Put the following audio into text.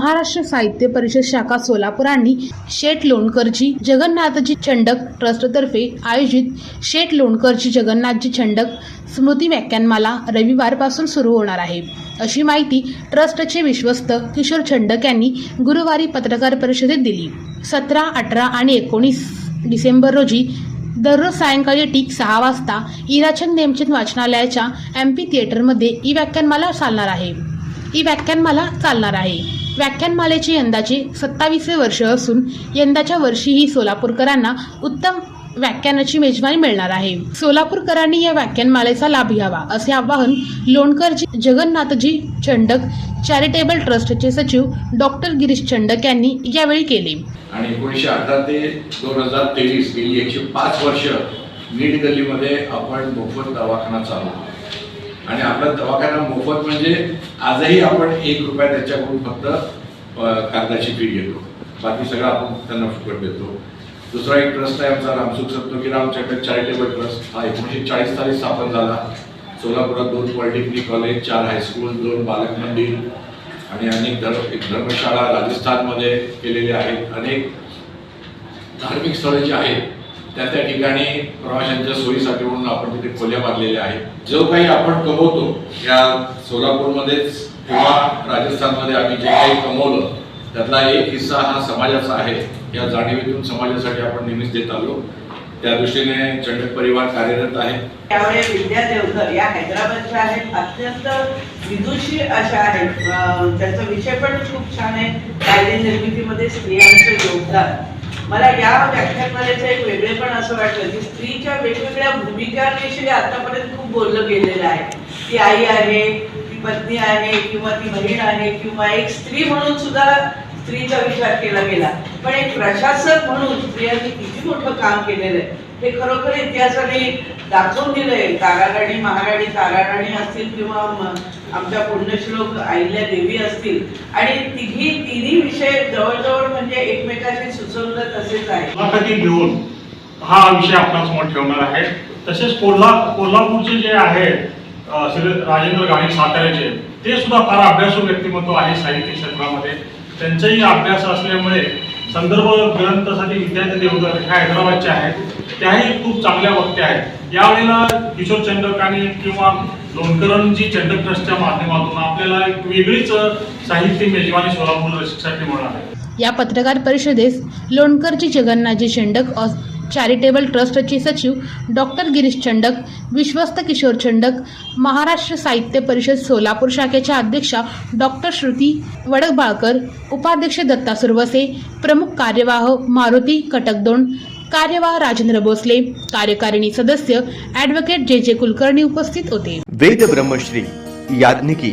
महाराष्ट्र साहित्य परिषद शाखा सोलापुरांनी शेठ लोणकरजी जगन्नाथजी चंडक ट्रस्टतर्फे आयोजित शेठ लोणकरजी जगन्नाथजी चंडक स्मृती व्याख्यानमाला रविवारपासून सुरू होणार आहे. अशी माहिती ट्रस्टचे विश्वस्त किशोर चंडक यांनी गुरुवारी पत्रकार परिषदेत दिली. सतरा अठरा आणि एकोणीस डिसेंबर रोजी दररोज सायंकाळी ठीक सहा वाजता इराचंद नेमचंद वाचनालयाच्या एम पी थिएटरमध्ये ई व्याख्यानमाला चालणार आहे. ही व्याख्यानमाला चालणार आहे. व्याख्यानमालेची यंदाची सत्तावीसवे वर्ष असून यंदाच्या वर्षीही सोलापूरकरांना उत्तम व्याख्यानाची मेजवानी मिळणार आहे. सोलापूरकरांनी या व्याख्यानमालेचा लाभ घ्यावा असे आवाहन लोणकरजी जगन्नाथजी चंडक चॅरिटेबल ट्रस्टचे सचिव डॉक्टर गिरीश चंडक यांनी यावेळी केले. आणि एकोणीसशे अठरा ते दोन हजार तेवीस गेली एकशे पाच वर्ष नीट गल्लीमध्ये आपण मोफत दवाखाना चालू आणि आपला दवाखाना मोफत म्हणजे आजही आपण एक रुपया त्याच्याकडून फक्त कागदाची फी घेतो. बाकी सगळं आपण त्यांना फुकट देतो. दुसरा एक ट्रस्ट आहे आमचा रामसुख सप्तकीराम चटक चॅरिटेबल ट्रस्ट. हा एकोणीसशे चाळीस साली स्थापन झाला. सोलापुरात दोन पॉलिटेक्निक कॉलेज चार हायस्कूल दोन बालक मंदिर आणि अनेक धर्म एक धर्मशाळा राजस्थानमध्ये केलेले आहेत. अनेक धार्मिक स्थळे जी आहेत त्या त्या ठिकाणी प्रवाशांच्या सोयीसाठी म्हणून आपण तिथे खोल्या बांधलेल्या आहेत. जो काही आपण कमवतो या सोलापूरमध्येच किंवा राजस्थानमध्ये आम्ही जे काही कमवलं त्यातला एक हिस्सा हा समाजाचा आहे. या जाणीवेतून समाजासाठी आपण नेहमीच देत आलो. त्या दृष्टीने चंडक परिवार कार्यरत आहे. त्यामुळे विद्या देवधर या हैदराबादच्या आहेत. अत्यंत विदुषी अशा आहेत. त्याचा त्यांचा विषय पण खूप छान आहे. कायदे निर्मितीमध्ये स्त्रियांचं योगदान. मला या व्याख्यानमालेचं एक असं वाटलं की स्त्रीच्या वेगवेगळ्या भूमिकांविषयी आतापर्यंत खूप बोललं गेलेलं आहे. ती आई आहे ती पत्नी आहे किंवा ती बहीण आहे किंवा एक स्त्री म्हणून सुद्धा स्त्रीचा विचार केला गेला. पण एक प्रशासक म्हणून स्त्रियांनी किती मोठं काम केलेलं आहे हे खरोखर इतिहासाने दाखवून दिलंय. ताराराणी महाराणी ताराराणी असतील किंवा आमच्या पुण्यश्लोक अहिल्या देवी असतील. आणि तिघी तिन्ही विषय जवळजवळ म्हणजे एकमेकाशी सुसंगत असेच आहे घेऊन हा विषय आपल्यासमोर ठेवणार आहे. तसेच कोल्हा कोल्हापूरचे जे आहे श्री राजेंद्र गाणे साताऱ्याचे ते सुद्धा फार अभ्यासू व्यक्तिमत्व आहे साहित्य क्षेत्रामध्ये. त्यांचाही अभ्यास असल्यामुळे संदर्भ ग्रंथासाठी विद्यार्थी देवधर ह्या हैदराबादचे आहेत. त्याही खूप चांगल्या वक्त्या आहेत. यावेळेला किशोर चंडकांनी किंवा लोणकरांची चंडक ट्रस्टच्या माध्यमातून आपल्याला एक वेगळीच साहित्य मेजवानी सोलापूर रसिकसाठी मिळणार आहे या पत्रकार परिषदेस लोणकरची जगन्नाथजी चंडक चॅरिटेबल ट्रस्टचे सचिव डॉक्टर गिरीश चंडक विश्वस्त किशोर चंडक महाराष्ट्र साहित्य परिषद सोलापूर शाखेच्या अध्यक्षा डॉक्टर श्रुती वडकबाळकर उपाध्यक्ष दत्ता सुरवसे प्रमुख कार्यवाह मारुती कटकदोंड कार्यवाह राजेंद्र भोसले कार्यकारिणी सदस्य ॲडव्होकेट जे जे कुलकर्णी उपस्थित होते. वेद ब्रह्मश्री याज्ञिकी